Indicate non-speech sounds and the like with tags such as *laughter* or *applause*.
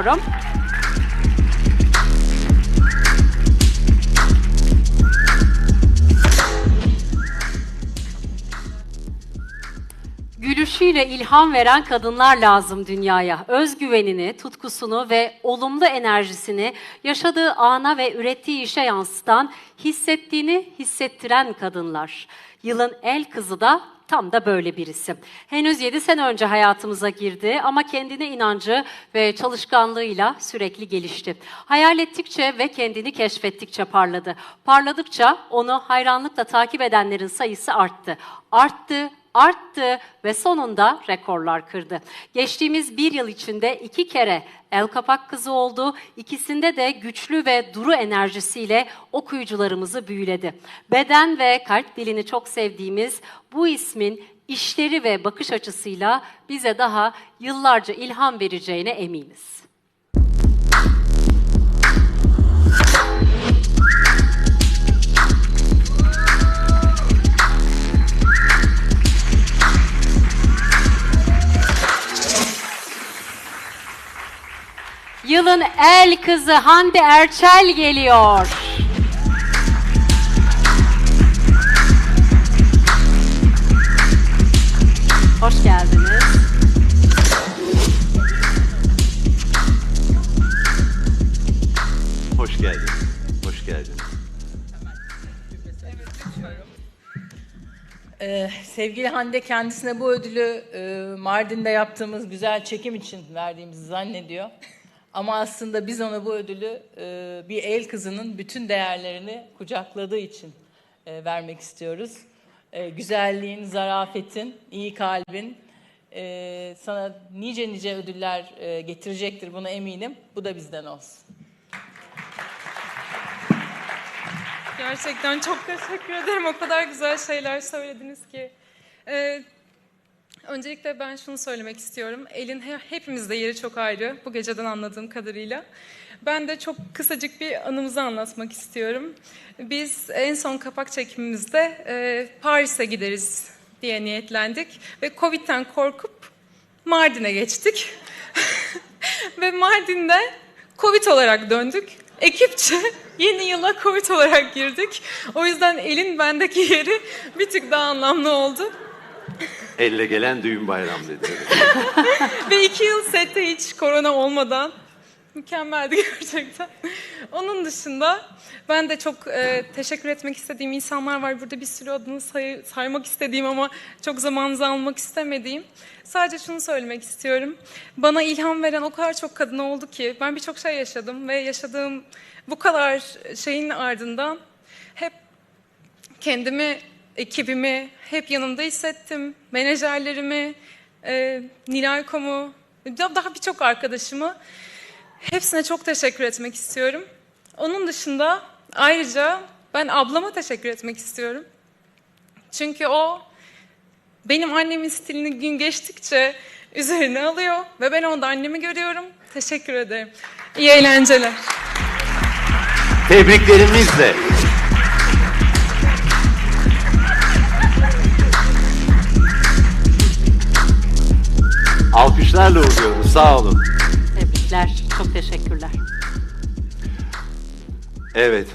ediyorum. Gülüşüyle ilham veren kadınlar lazım dünyaya. Özgüvenini, tutkusunu ve olumlu enerjisini yaşadığı ana ve ürettiği işe yansıtan, hissettiğini hissettiren kadınlar. Yılın el kızı da tam da böyle birisi. Henüz 7 sene önce hayatımıza girdi ama kendine inancı ve çalışkanlığıyla sürekli gelişti. Hayal ettikçe ve kendini keşfettikçe parladı. Parladıkça onu hayranlıkla takip edenlerin sayısı arttı. Arttı, arttı ve sonunda rekorlar kırdı. Geçtiğimiz bir yıl içinde iki kere El Kapak Kızı oldu. İkisinde de güçlü ve duru enerjisiyle okuyucularımızı büyüledi. Beden ve kalp dilini çok sevdiğimiz bu ismin işleri ve bakış açısıyla bize daha yıllarca ilham vereceğine eminiz. Yılın el kızı Hande Erçel geliyor. Hoş geldiniz. Hoş geldin. Hoş geldin. Ee, sevgili Hande kendisine bu ödülü e, Mardin'de yaptığımız güzel çekim için verdiğimizi zannediyor. *laughs* Ama aslında biz ona bu ödülü e, bir el kızının bütün değerlerini kucakladığı için e, vermek istiyoruz. E, güzelliğin, zarafetin, iyi kalbin sana nice nice ödüller getirecektir buna eminim. Bu da bizden olsun. Gerçekten çok teşekkür ederim. O kadar güzel şeyler söylediniz ki. Ee, öncelikle ben şunu söylemek istiyorum. Elin he- hepimizde yeri çok ayrı. Bu geceden anladığım kadarıyla. Ben de çok kısacık bir anımızı anlatmak istiyorum. Biz en son kapak çekimimizde e, Paris'e gideriz diye niyetlendik. Ve Covid'den korkup Mardin'e geçtik. *laughs* Ve Mardin'de Covid olarak döndük. Ekipçe yeni yıla Covid olarak girdik. O yüzden elin bendeki yeri bir tık daha anlamlı oldu. Elle gelen düğün bayram dedi. *laughs* Ve iki yıl sette hiç korona olmadan mükemmeldi gerçekten. Onun dışında ben de çok e, teşekkür etmek istediğim insanlar var. Burada bir sürü adını say- saymak istediğim ama çok zamanınızı almak istemediğim. Sadece şunu söylemek istiyorum. Bana ilham veren o kadar çok kadın oldu ki ben birçok şey yaşadım ve yaşadığım bu kadar şeyin ardından hep kendimi, ekibimi hep yanımda hissettim. Menajerlerimi, e, Nilay Kom'u, da- daha birçok arkadaşımı. Hepsine çok teşekkür etmek istiyorum. Onun dışında ayrıca ben ablama teşekkür etmek istiyorum. Çünkü o benim annemin stilini gün geçtikçe üzerine alıyor ve ben onda annemi görüyorum. Teşekkür ederim. İyi eğlenceler. Tebriklerimizle. Alkışlarla uğurluyoruz. Sağ olun. Tebrikler. Çok teşekkürler. Evet.